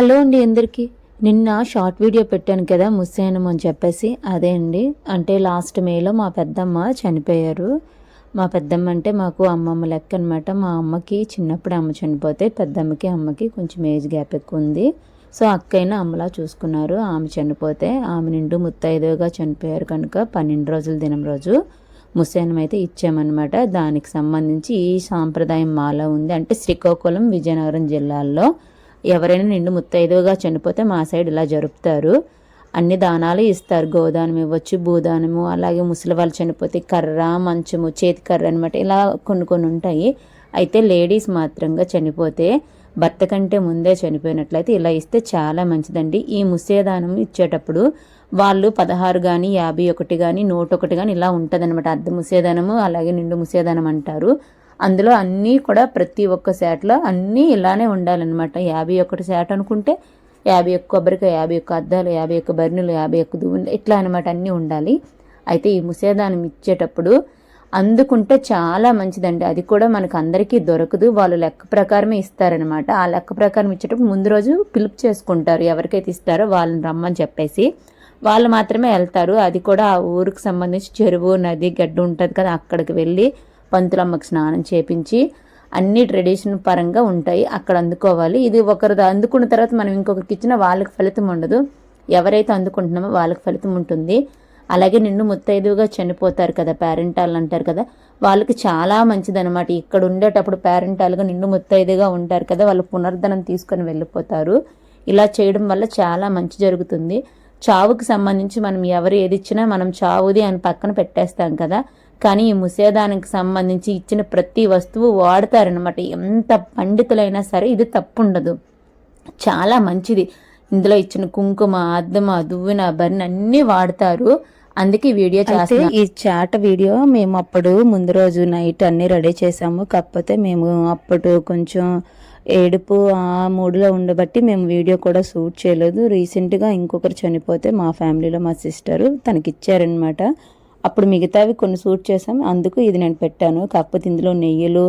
Hello అండి అందరికీ. నిన్న షార్ట్ వీడియో పెట్టాను కదా ముస్సేనం అని చెప్పేసి. అదే అండి. అంటే లాస్ట్ మేలో మా పెద్దమ్మ చనిపోయారు. మా పెద్దమ్మ అంటే మాకు అమ్మమ్మ లెక్క అనమాట మా అమ్మకి చిన్నప్పుడు అమ్మ చనిపోతే పెద్దమ్మకి అమ్మకి కొంచెం ఏజ్ గ్యాప్ ఎక్కువ ఉంది. సో అక్కైనా అమ్మలా చూసుకున్నారు. ఆమె చనిపోతే ఆమె నిండు ముత్తైదుగా చనిపోయారు కనుక పన్నెండు రోజుల దినం రోజు ముస్సేనం అయితే ఇచ్చామన్నమాట. దానికి సంబంధించి ఈ సాంప్రదాయం మాలా ఉంది. అంటే శ్రీకాకుళం విజయనగరం జిల్లాల్లో ఎవరైనా నిండు ముత్తైదుగా చనిపోతే మా సైడ్ ఇలా జరుపుతారు. అన్ని దానాలు ఇస్తారు. గోదానం ఇవ్వచ్చు భూదానము అలాగే ముసలి వాళ్ళు చనిపోతే కర్ర మంచము చేతి కర్ర అనమాట ఇలా కొన్ని కొన్ని ఉంటాయి. అయితే లేడీస్ మాత్రంగా చనిపోతే భర్త కంటే ముందే చనిపోయినట్లయితే ఇలా ఇస్తే చాలా మంచిదండి. ఈ ముసేదానం ఇచ్చేటప్పుడు వాళ్ళు పదహారు కానీ యాభై ఒకటి కానీ నూట ఒకటి కానీ ఇలా ఉంటుందన్నమాట. అర్ధ ముసేదానము అలాగే నిండు ముసేదానం అంటారు. అందులో అన్నీ కూడా ప్రతి ఒక్క శాటలో అన్నీ ఇలానే ఉండాలన్నమాట. యాభై ఒకటి శాట అనుకుంటే యాభై ఒక్క కొబ్బరికాయ యాభై ఒక్క అద్దాలు యాభై ఒక్క బర్నీలు యాభై ఒక్క దువ్వులు ఇట్లా అనమాట అన్నీ ఉండాలి. అయితే ఈ ముసేదానం ఇచ్చేటప్పుడు అందుకుంటే చాలా మంచిదండి. అది కూడా మనకు అందరికీ దొరకదు. వాళ్ళు లెక్క ప్రకారమే ఇస్తారనమాట ఆ లెక్క ప్రకారం ఇచ్చేటప్పుడు ముందు రోజు పిలుపు చేసుకుంటారు. ఎవరికైతే ఇస్తారో వాళ్ళని రమ్మని చెప్పేసి వాళ్ళు మాత్రమే వెళ్తారు. అది కూడా ఆ ఊరికి సంబంధించి చెరువు నది గడ్డ ఉంటుంది కదా అక్కడికి వెళ్ళి పంతులమ్మకి స్నానం చేపించి అన్ని ట్రెడిషన్ పరంగా ఉంటాయి. అక్కడ అందుకోవాలి. ఇది ఒకరు అందుకున్న తర్వాత మనం ఇంకొకరికి ఇచ్చిన వాళ్ళకి ఫలితం ఉండదు. ఎవరైతే అందుకుంటున్నామో వాళ్ళకి ఫలితం ఉంటుంది. అలాగే నిన్ను ముత్తైదువుగా చనిపోతారు కదా పేరెంటాలు అంటారు కదా. వాళ్ళకి చాలా మంచిదనమాట ఇక్కడ ఉండేటప్పుడు పేరెంటాలుగా నిన్ను ముత్తైదుగా ఉంటారు కదా వాళ్ళు పునర్ధనం తీసుకొని వెళ్ళిపోతారు. ఇలా చేయడం వల్ల చాలా మంచి జరుగుతుంది. చావుకి సంబంధించి మనం ఎవరు ఏది ఇచ్చినా మనం చావుది అని పక్కన పెట్టేస్తాం కదా. కానీ ఈ ముసేదానికి సంబంధించి ఇచ్చిన ప్రతి వస్తువు వాడతారనమాట ఎంత పండితులైనా సరే ఇది తప్పుండదు. చాలా మంచిది. ఇందులో ఇచ్చిన కుంకుమ అద్దమ దువ్విన బరిని అన్నీ వాడతారు. అందుకే వీడియో చేస్తే ఈ చాట వీడియో మేము అప్పుడు ముందు రోజు నైట్ అన్ని రెడీ చేసాము. కాకపోతే మేము అప్పుడు కొంచెం ఏడుపు ఆ మూడులో ఉండబట్టి మేము వీడియో కూడా షూట్ చేయలేదు. రీసెంట్గా ఇంకొకరు చనిపోతే మా ఫ్యామిలీలో మా సిస్టరు తనకి ఇచ్చారనమాట అప్పుడు మిగతావి కొన్ని సూట్ చేసాం అందుకు ఇది నేను పెట్టాను. కాకపోతే ఇందులో నెయ్యిలు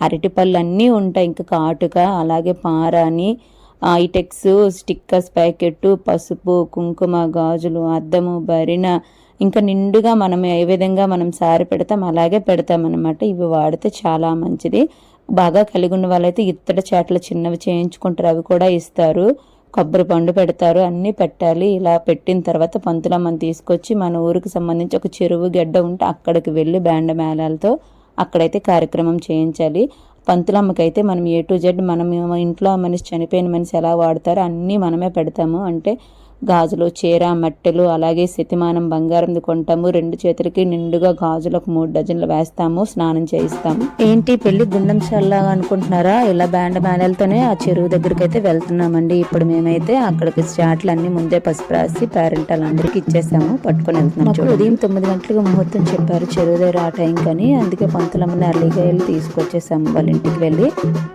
అరటిపళ్ళు అన్నీ ఉంటాయి. ఇంకా కాటుక అలాగే పారాని ఐటెక్స్ స్టిక్కర్స్ ప్యాకెట్ పసుపు కుంకుమ గాజులు అద్దము బరిన ఇంకా నిండుగా మనం ఏ విధంగా మనం సారి పెడతాం అలాగే పెడతామన్నమాట. ఇవి వాడితే చాలా మంచిది. బాగా కలిగి ఉన్న వాళ్ళైతే ఇత్తడి చేటలు చిన్నవి చేయించుకుంటారు. అవి కూడా ఇస్తారు. కొబ్బరి పండు పెడతారు అన్నీ పెట్టాలి. ఇలా పెట్టిన తర్వాత పంతులమ్మని తీసుకొచ్చి మన ఊరికి సంబంధించి ఒక చెరువు గడ్డ ఉంటే అక్కడికి వెళ్ళి బ్యాండ మేళాలతో అక్కడైతే కార్యక్రమం చేయించాలి. పంతులమ్మకైతే మనం ఏ టు జెడ్ మనం ఇంట్లో మనిషి చనిపోయిన మనిషి ఎలా వాడతారో అన్నీ మనమే పెడతాము. అంటే గాజులు చీర మట్టెలు అలాగే శతిమానం బంగారం కొంటాము. రెండు చేతులకి నిండుగా గాజులు ఒక మూడు డజన్లు వేస్తాము. స్నానం చేయిస్తాము. ఏంటి పెళ్ళి గుండం చల్లగా అనుకుంటున్నారా? ఇలా బ్యాండ్ మేళలతోనే ఆ చెరువు దగ్గరికి అయితే వెళ్తున్నామండి. ఇప్పుడు మేమైతే అక్కడికి చాట్లు అన్ని ముందే పసుపు రాసి పేరెంటాలు అందరికి ఇచ్చేసాము. పట్టుకొని వెళ్తున్నాం ఉదయం తొమ్మిది గంటలకు ముహూర్తం చెప్పారు. చెరువు దగ్గర ఆ టైం కానీ అందుకే పంతులమ్మని అర్లీగా వెళ్ళి తీసుకొచ్చేసాము వాళ్ళ ఇంటికి వెళ్ళి.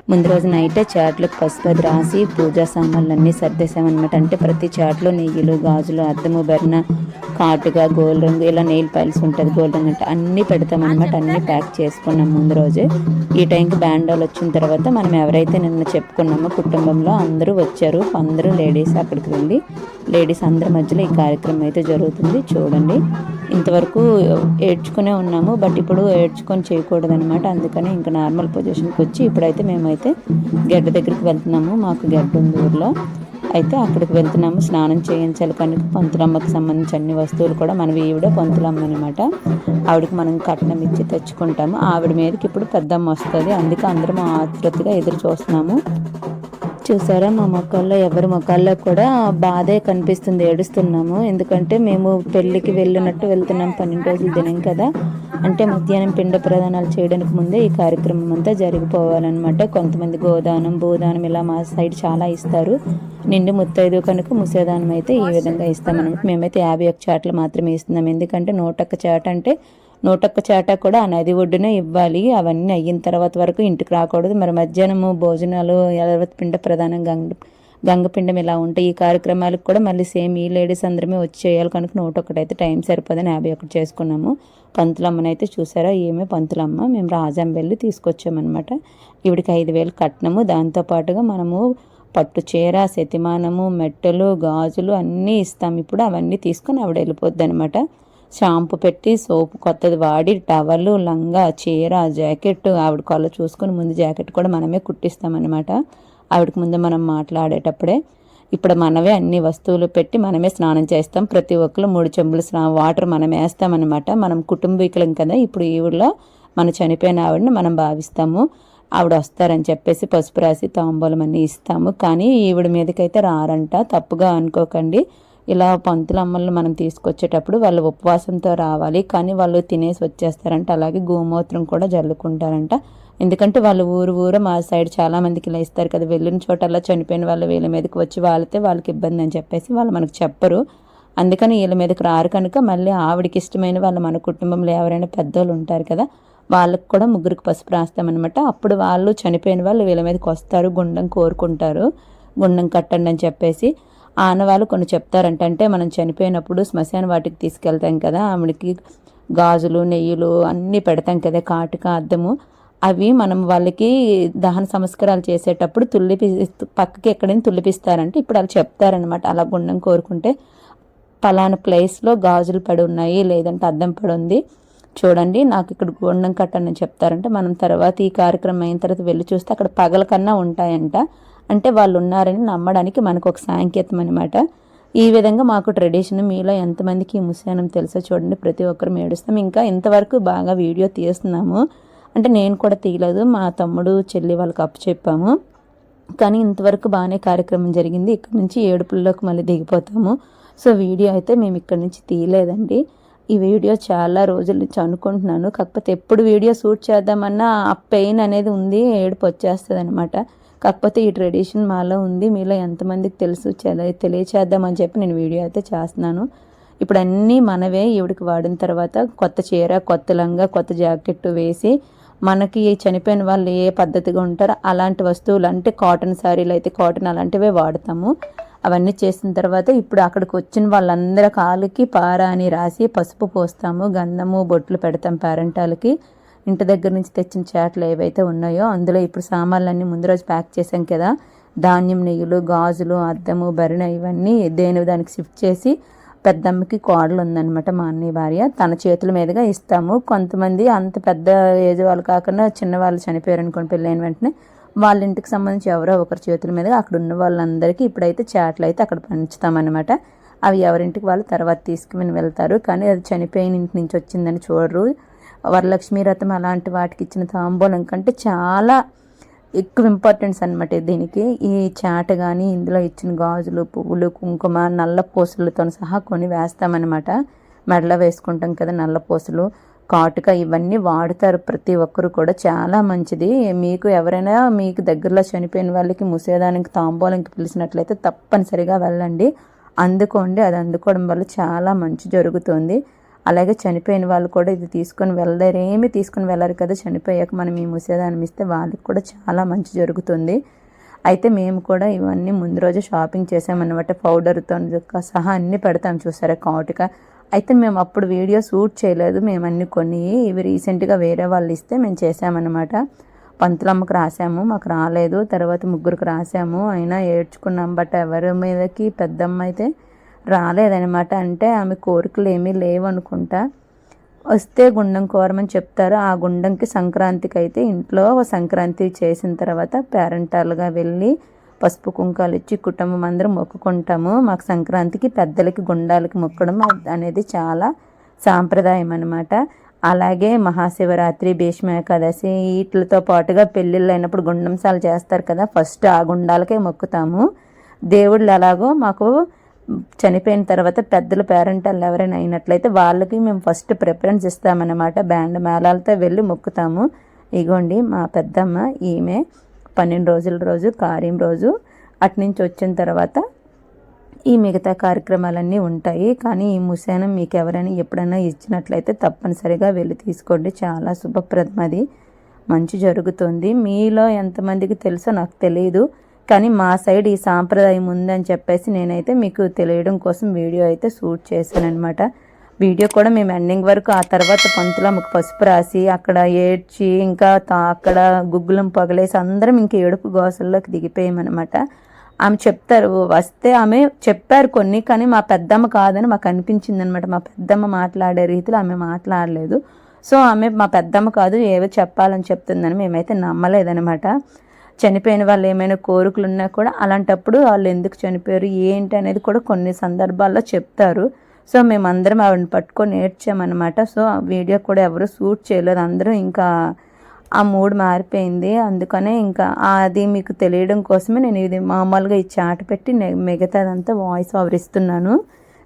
ముందు రోజు నైటే చాట్లకు పసుపు రాసి పూజా సామాన్లు అన్ని సర్దేశామన్నమాట. అంటే ప్రతి చాట్లో నెయ్యిలు గాజులు అద్దము బెర్న కాటుగా గోల్డ్ రంగు ఇలా నెయిల్ పైల్స్ ఉంటుంది గోల్డ్ రంగు అంటే అన్నీ పెడతాం అనమాట అన్నీ ప్యాక్ చేసుకున్నాం ముందు రోజే. ఈ టైంకి బ్యాండాలు వచ్చిన తర్వాత మనం ఎవరైతే నిన్న చెప్పుకున్నామో కుటుంబంలో అందరూ వచ్చారు అందరూ లేడీస్ అక్కడికి వెళ్ళి లేడీస్ అందరి మధ్యలో ఈ కార్యక్రమం అయితే జరుగుతుంది చూడండి. ఇంతవరకు ఏడ్చుకునే ఉన్నాము బట్ ఇప్పుడు ఏడ్చుకొని చేయకూడదు అనమాట అందుకని ఇంకా నార్మల్ పొజిషన్కి వచ్చి ఇప్పుడైతే మేమైతే గడ్డ దగ్గరికి వెళ్తున్నాము మాకు గడ్డ ఉంది ఊర్లో. అయితే అక్కడికి వెళ్తున్నాము. స్నానం చేయించాలి. కనుక పంతులమ్మకి సంబంధించి అన్ని వస్తువులు కూడా మనవి ఈవిడ పంతులమ్మ అనమాట ఆవిడకి మనం కట్నం ఇచ్చి తెచ్చుకుంటాము. ఆవిడ మీదకి ఇప్పుడు పెద్దమ్మ వస్తుంది. అందుకే అందరం ఆతృతగా ఎదురు చూస్తున్నాము. చూసారా? మా మొక్కల్లో ఎవరి మొక్కల్లో కూడా బాధే కనిపిస్తుంది. ఏడుస్తున్నాము. ఎందుకంటే మేము పెళ్ళికి వెళ్ళినట్టు వెళ్తున్నాం పన్నెండు రోజులు దినం కదా. అంటే మధ్యాహ్నం పిండ ప్రదానాలు చేయడానికి ముందే ఈ కార్యక్రమం అంతా జరిగిపోవాలన్నమాట. కొంతమంది గోదానం భూదానం ఇలా మా సైడ్ చాలా ఇస్తారు. నిండు ముత్తైదు కనుక ముసేదానం అయితే ఈ విధంగా ఇస్తామన్నమాట. మేమైతే యాభై ఒక్క చాట్లు మాత్రమే ఇస్తున్నాం. ఎందుకంటే నూటొక్క చాట అంటే నూటొక్క చాట కూడా ఆ నది ఒడ్డునే ఇవ్వాలి. అవన్నీ అయిన తర్వాత వరకు ఇంటికి రాకూడదు. మరి మధ్యాహ్నము భోజనాలు ఎలవత్ పిండ ప్రధానం గంగ గంగపిండం ఇలా ఉంటాయి ఈ కార్యక్రమాలకు కూడా మళ్ళీ సేమ్ ఈ లేడీస్ అందరమే వచ్చి చేయాలి. కనుక నూట టైం సరిపోదని యాభై ఒకటి చేసుకున్నాము. పంతులమ్మనైతే చూసారా? ఏమే పంతులమ్మ. మేము రాజాం వెళ్ళి తీసుకొచ్చామన్నమాట. ఇవిడికి ఐదు వేలు కట్నము. దాంతోపాటుగా మనము పట్టు చీర శతిమానము మెట్టలు గాజులు అన్నీ ఇస్తాం. ఇప్పుడు అవన్నీ తీసుకొని ఆవిడ వెళ్ళిపోద్ది అనమాట షాంపూ పెట్టి సోపు కొత్తది వాడి టవలు లంగా చీర జాకెట్ ఆవిడ కళ్ళు చూసుకొని ముందు జాకెట్ కూడా మనమే కుట్టిస్తామన్నమాట. ఆవిడకి ముందు మనం మాట్లాడేటప్పుడే ఇప్పుడు మనమే అన్ని వస్తువులు పెట్టి మనమే స్నానం చేస్తాం. ప్రతి ఒక్కరు మూడు చెంబులు స్నా వాటర్ మనం వేస్తామన్నమాట. మనం కుటుంబీకులం కదా ఇప్పుడు ఈవిడలో మన చనిపోయిన ఆవిడని మనం భావిస్తాము. ఆవిడ వస్తారని చెప్పేసి పసుపు రాసి తాంబూలం అన్నీ ఇస్తాము. కానీ ఈవిడ మీదకైతే రారంట. తప్పుగా అనుకోకండి. ఇలా పంతుల అమ్మల్ని మనం తీసుకొచ్చేటప్పుడు వాళ్ళు ఉపవాసంతో రావాలి. కానీ వాళ్ళు తినేసి వచ్చేస్తారంట. అలాగే గోమూత్రం కూడా జల్లుకుంటారంట. ఎందుకంటే వాళ్ళు ఊరు ఊరు మా సైడ్ చాలా మందికి ఇలా ఇస్తారు కదా. వెళ్ళిన చోటల్లా చనిపోయిన వాళ్ళు వీళ్ళ మీదకి వచ్చి వాళ్ళతే వాళ్ళకి ఇబ్బంది అని చెప్పేసి వాళ్ళు మనకు చెప్పరు. అందుకని వీళ్ళ మీదకి రారు కనుక మళ్ళీ ఆవిడకి ఇష్టమైన వాళ్ళు మన కుటుంబంలో ఎవరైనా పెద్దోళ్ళు ఉంటారు కదా వాళ్ళకి కూడా ముగ్గురికి పసుపు రాస్తామన్నమాట అప్పుడు వాళ్ళు చనిపోయిన వాళ్ళు వీళ్ళ మీదకి వస్తారు. గుండం కోరుకుంటారు. గుండం కట్టండి అని చెప్పేసి ఆనవాళ్ళు కొన్ని చెప్తారంట. అంటే మనం చనిపోయినప్పుడు శ్మశాన వాటికి తీసుకెళ్తాం కదా ఆవిడకి గాజులు నెయ్యిలు అన్నీ పెడతాం కదా కాటుక అద్దము. అవి మనం వాళ్ళకి దహన సంస్కారాలు చేసేటప్పుడు తుల్లిపి పక్కకి ఎక్కడైనా తుల్లిపిస్తారంటే. ఇప్పుడు వాళ్ళు చెప్తారనమాట అలా గుండం కోరుకుంటే పలానా ప్లేస్లో గాజులు పడి ఉన్నాయి లేదంటే అద్దం పడి ఉంది. చూడండి నాకు ఇక్కడ గుండం కట్టని చెప్తారంటే. మనం తర్వాత ఈ కార్యక్రమం అయిన తర్వాత వెళ్ళి చూస్తే అక్కడ పగల కన్నా ఉంటాయంట. అంటే వాళ్ళు ఉన్నారని నమ్మడానికి మనకు ఒక సాంకేతం అనమాట ఈ విధంగా మాకు ట్రెడిషన్ మీలో ఎంతమందికి ఈ తెలుసో చూడండి ప్రతి ఒక్కరు ఏడుస్తాం. ఇంకా ఇంతవరకు బాగా వీడియో తీస్తున్నాము. అంటే నేను కూడా తీయలేదు మా తమ్ముడు చెల్లి వాళ్ళకి అప్పు చెప్పాము. కానీ ఇంతవరకు బాగానే కార్యక్రమం జరిగింది. ఇక్కడ నుంచి ఏడుపుల్లోకి మళ్ళీ దిగిపోతాము. సో వీడియో అయితే మేము ఇక్కడ నుంచి తీయలేదండి. ఈ వీడియో చాలా రోజుల నుంచి అనుకుంటున్నాను. కాకపోతే ఎప్పుడు వీడియో షూట్ చేద్దామన్నా ఆ పెయిన్ అనేది ఉంది ఏడుపు వచ్చేస్తుంది అనమాట కాకపోతే ఈ ట్రెడిషన్ మాలో ఉంది. మీలో ఎంతమందికి తెలుసు తెలియచేద్దామని చెప్పి నేను వీడియో అయితే చేస్తున్నాను. ఇప్పుడు అన్నీ మనవే ఈవిడికి వాడిన తర్వాత కొత్త చీర కొత్త లంగా కొత్త జాకెట్ వేసి మనకి చనిపోయిన వాళ్ళు ఏ పద్ధతిగా ఉంటారో అలాంటి వస్తువులు అంటే కాటన్ శారీలు అయితే కాటన్ అలాంటివే వాడతాము. అవన్నీ చేసిన తర్వాత ఇప్పుడు అక్కడికి వచ్చిన వాళ్ళందరి కాళ్ళకి పార అని రాసి పసుపు పోస్తాము గంధము బొట్లు పెడతాం పేరెంటాలకి. ఇంటి దగ్గర నుంచి తెచ్చిన చేటలు ఏవైతే ఉన్నాయో అందులో ఇప్పుడు సామాన్లన్నీ ముందు రోజు ప్యాక్ చేసాం కదా. ధాన్యం నెయ్యిలు గాజులు అద్దము భరణ ఇవన్నీ దేని దానికి షిఫ్ట్ చేసి పెద్దమ్మకి కోడలు ఉందనమాట మా అన్నయ్య భార్య. తన చేతుల మీదుగా ఇస్తాము. కొంతమంది అంత పెద్ద ఏజ్ వాళ్ళు కాకుండా చిన్నవాళ్ళు చనిపోయారు అనుకోండి పెళ్ళైన వెంటనే. వాళ్ళ ఇంటికి సంబంధించి ఎవరో ఒకరి చేతుల మీదుగా అక్కడ ఉన్న వాళ్ళందరికీ ఇప్పుడైతే చాట్లు అయితే అక్కడ పంచుతామన్నమాట. అవి ఎవరింటికి వాళ్ళు తర్వాత తీసుకుని వెళ్తారు. కానీ అది చనిపోయిన ఇంటి నుంచి వచ్చిందని చూడరు. వరలక్ష్మీ రథం అలాంటి వాటికి ఇచ్చిన తాంబూలం కంటే చాలా ఎక్కువ ఇంపార్టెన్స్ అనమాట దీనికి. ఈ చాట కానీ ఇందులో ఇచ్చిన గాజులు పువ్వులు కుంకుమ నల్ల పూసలతో సహా కొని వేస్తామన్నమాట. మెడలో వేసుకుంటాం కదా నల్ల పూసలు కాటుక ఇవన్నీ వాడతారు ప్రతి ఒక్కరు కూడా. చాలా మంచిది. మీకు ఎవరైనా మీకు దగ్గరలో చనిపోయిన వాళ్ళకి ముసేదానికి తాంబూలంకి పిలిచినట్లయితే తప్పనిసరిగా వెళ్ళండి. అందుకోండి అది అందుకోవడం వల్ల చాలా మంచి జరుగుతుంది. అలాగే చనిపోయిన వాళ్ళు కూడా ఇది తీసుకొని వెళ్ళలేరు ఏమి తీసుకొని వెళ్ళరు కదా చనిపోయాక మనం ఈ ముసేదాన్ని ఇస్తే వాళ్ళకి కూడా చాలా మంచి జరుగుతుంది. అయితే మేము కూడా ఇవన్నీ ముందు రోజు షాపింగ్ చేసామన్నమాట పౌడర్తో సహా అన్నీ పెడతాం చూసారా కాటుక. అయితే మేము అప్పుడు వీడియో షూట్ చేయలేదు మేము అన్ని కొన్ని ఇవి రీసెంట్గా వేరే వాళ్ళు ఇస్తే మేము చేసామన్నమాట. పంతులమ్మకు రాసాము మాకు రాలేదు తర్వాత ముగ్గురికి రాసాము అయినా ఏడ్చుకున్నాం బట్ ఎవరి మీదకి పెద్దమ్మ అయితే రాలేదనమాట అంటే ఆమె కోరికలు ఏమీ లేవనుకుంటా వస్తే గుండం కోరమని చెప్తారు. ఆ గుండంకి సంక్రాంతికి అయితే ఇంట్లో సంక్రాంతి చేసిన తర్వాత పేరెంటాలుగా వెళ్ళి పసుపు కుంకాలు ఇచ్చి కుటుంబం అందరం మొక్కుకుంటాము. మాకు సంక్రాంతికి పెద్దలకి గుండాలకి మొక్కడం అనేది చాలా సాంప్రదాయం అనమాట అలాగే మహాశివరాత్రి భీష్మ ఏకాదశి వీటితో పాటుగా పెళ్ళిళ్ళు అయినప్పుడు గుండంసాలు చేస్తారు కదా ఫస్ట్ ఆ గుండాలకే మొక్కుతాము. దేవుళ్ళు ఎలాగో మాకు చనిపోయిన తర్వాత పెద్దల పేరెంటల్ ఎవరైనా అయినట్లయితే వాళ్ళకి మేము ఫస్ట్ ప్రిఫరెన్స్ ఇస్తామన్నమాట. బ్యాండ్ మేళాలతో వెళ్ళి మొక్కుతాము. ఇగోండి మా పెద్దమ్మ ఈమె పన్నెండు రోజుల రోజు కార్యం రోజు అట్నుంచి వచ్చిన తర్వాత ఈ మిగతా కార్యక్రమాలన్నీ ఉంటాయి. కానీ ఈ ముసానం మీకు ఎవరైనా ఎప్పుడైనా ఇచ్చినట్లయితే తప్పనిసరిగా వెళ్ళి తీసుకోండి. చాలా శుభప్రదం అది. మంచి జరుగుతుంది. మీలో ఎంతమందికి తెలుసో నాకు తెలియదు కానీ మా సైడ్ ఈ సాంప్రదాయం ఉందని చెప్పేసి నేనైతే మీకు తెలియడం కోసం వీడియో అయితే షూట్ చేశాను అనమాట వీడియో కూడా మేము ఎండింగ్ వరకు ఆ తర్వాత పంతులో పసుపు రాసి అక్కడ ఏడ్చి ఇంకా అక్కడ గుగ్గులం పగలేసి అందరం ఇంక ఏడుపు గోసల్లోకి దిగిపోయామన్నమాట. ఆమె చెప్తారు వస్తే ఆమె చెప్పారు కొన్ని కానీ మా పెద్దమ్మ కాదని మాకు అనిపించింది అనమాట మా పెద్దమ్మ మాట్లాడే రీతిలో ఆమె మాట్లాడలేదు. సో ఆమె మా పెద్దమ్మ కాదు ఏవో చెప్పాలని చెప్తుందని మేమైతే నమ్మలేదనమాట చనిపోయిన వాళ్ళు ఏమైనా కోరికలు ఉన్నా కూడా అలాంటప్పుడు వాళ్ళు ఎందుకు చనిపోయారు ఏంటి అనేది కూడా కొన్ని సందర్భాల్లో చెప్తారు. సో మేమందరం ఆవిడని పట్టుకొని ఏడ్చామన్నమాట. సో ఆ వీడియో కూడా ఎవరు షూట్ చేయలేదు. అందరూ ఇంకా ఆ మూడ్ మారిపోయింది. అందుకనే ఇంకా అది మీకు తెలియడం కోసమే నేను ఇది మామూలుగా ఈ చాట్ పెట్టి మిగతాదంతా వాయిస్ ఓవర్ ఇస్తున్నాను.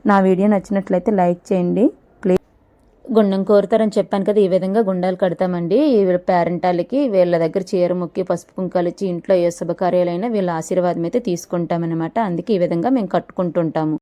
నా వీడియో నచ్చినట్లయితే లైక్ చేయండి. గుండం కోరుతారని చెప్పాను కదా ఈ విధంగా గుండాలు కడతామండి. ఈ పేరెంటాలకి వీళ్ళ దగ్గర చీర ముక్కి పసుపు కుంకాలు ఇచ్చి ఇంట్లో ఏ శుభకార్యాలైనా వీళ్ళ ఆశీర్వాదం అయితే తీసుకుంటామన్నమాట. అందుకే ఈ విధంగా మేము కట్టుకుంటుంటాము.